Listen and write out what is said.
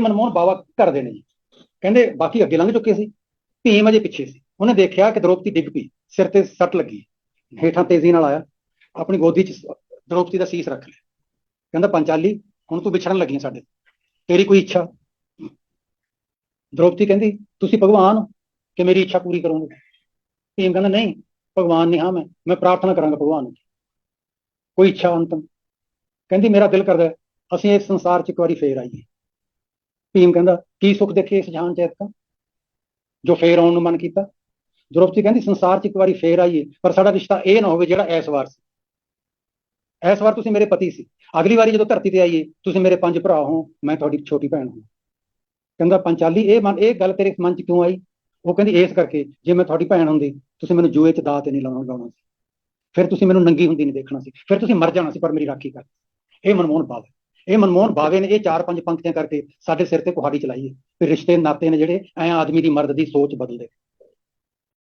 ਮਨਮੋਹਨ ਬਾਵਾ ਕਰਦੇ ਨੇ ਜੀ। ਕਹਿੰਦੇ ਬਾਕੀ ਅੱਗੇ ਲੰਘ ਚੁੱਕੇ ਸੀ। ਭੀਮ ਅਜੇ ਪਿੱਛੇ ਸੀ। ਉਹਨੇ ਦੇਖਿਆ ਕਿ ਦ੍ਰੋਪਦੀ ਡਿੱਗ ਪਈ। ਸਿਰ ਤੇ ਸੱਟ ਲੱਗੀ। ਹੇਠਾਂ ਤੇਜ਼ੀ ਨਾਲ ਆਇਆ। ਆਪਣੀ ਗੋਦੀ 'ਚ ਦ੍ਰੋਪਦੀ ਦਾ ਸੀਸ ਰੱਖ ਲਿਆ। ਕਹਿੰਦਾ, ਪੰਚਾਲੀ, ਹੁਣ ਤੂੰ ਵਿਛੜਨ ਲੱਗੀ ਸਾਡੇ ਤੇਰੀ ਕੋਈ ਇੱਛਾ? ਦ੍ਰੋਪਦੀ ਕਹਿੰਦੀ, ਤੁਸੀਂ ਭਗਵਾਨ ਕਿ ਮੇਰੀ ਇੱਛਾ ਪੂਰੀ ਕਰੋਗੇ? ਭੀਮ ਕਹਿੰਦਾ, ਨਹੀਂ, ਭਗਵਾਨ ਨਹੀਂ ਹਾਂ ਮੈਂ। ਮੈਂ ਪ੍ਰਾਰਥਨਾ ਕਰਾਂਗਾ ਭਗਵਾਨ ਨੂੰ। ਕੋਈ ਇੱਛਾ ਅੰਤਮ? ਕਹਿੰਦੀ, ਮੇਰਾ ਦਿਲ ਕਰਦਾ ਅਸੀਂ ਇਸ ਸੰਸਾਰ 'ਚ ਇੱਕ ਵਾਰੀ ਫੇਰ ਆਈਏ। ਭੀਮ ਕਹਿੰਦਾ, ਕੀ ਸੁੱਖ ਦੇਖੇ ਇਸ ਜਹਾਨ 'ਚ ਐਤਕਾਂ? ਜੋ ਫੇਰ ਆਉਣ ਨੂੰ ਮਨ ਕੀਤਾ। ਦ੍ਰੋਪਦੀ ਕਹਿੰਦੀ, ਸੰਸਾਰ 'ਚ ਇੱਕ ਵਾਰੀ ਫੇਰ ਆਈਏ, ਪਰ ਸਾਡਾ ਰਿਸ਼ਤਾ ਇਹ ਨਾ ਹੋਵੇ ਜਿਹੜਾ ਇਸ ਵਾਰ ਸੀ। ਇਸ ਵਾਰ ਤੁਸੀਂ ਮੇਰੇ ਪਤੀ ਸੀ। ਅਗਲੀ ਵਾਰੀ ਜਦੋਂ ਧਰਤੀ ਤੇ ਆਈਏ, ਤੁਸੀਂ ਮੇਰੇ ਪੰਜ ਭਰਾ ਹੋ, ਮੈਂ ਤੁਹਾਡੀ ਛੋਟੀ ਭੈਣ ਹਾਂ। ਕਹਿੰਦਾ, ਪੰਚਾਲੀ, ਇਹ ਮਨ, ਇਹ ਗੱਲ ਤੇਰੇ ਮਨ 'ਚ ਕਿਉਂ ਆਈ? ਉਹ ਕਹਿੰਦੀ, ਇਸ ਕਰਕੇ, ਜੇ ਮੈਂ ਤੁਹਾਡੀ ਭੈਣ ਹੁੰਦੀ, ਤੁਸੀਂ ਮੈਨੂੰ ਜੂਏ 'ਚ ਦਾਅ ਤੇ ਨਹੀਂ ਲਾਉਣਾ ਲਾਉਣਾ ਸੀ। ਫਿਰ ਤੁਸੀਂ ਮੈਨੂੰ ਨੰਗੀ ਹੁੰਦੀ ਨਹੀਂ ਦੇਖਣਾ ਸੀ। ਫਿਰ ਤੁਸੀਂ ਮਰ ਜਾਣਾ ਸੀ, ਪਰ ਮੇਰੀ ਰਾਖੀ ਕਰ ਇਹ ਮਨਮੋਹਨ ਬਾਵੇ ਇਹ ਮਨਮੋਹਨ ਬਾਵੇ ਨੇ ਇਹ ਚਾਰ ਪੰਜ ਪੰਕਤੀਆਂ ਕਰਕੇ ਸਾਡੇ ਸਿਰ ਤੇ ਕੁਹਾੜੀ ਚਲਾਈ ਹੈ। ਵੀ ਰਿਸ਼ਤੇ ਨਾਤੇ ਨੇ ਜਿਹੜੇ, ਐ ਆਦਮੀ ਦੀ ਮਰਦ ਦੀ ਸੋਚ ਬਦਲਦੇ।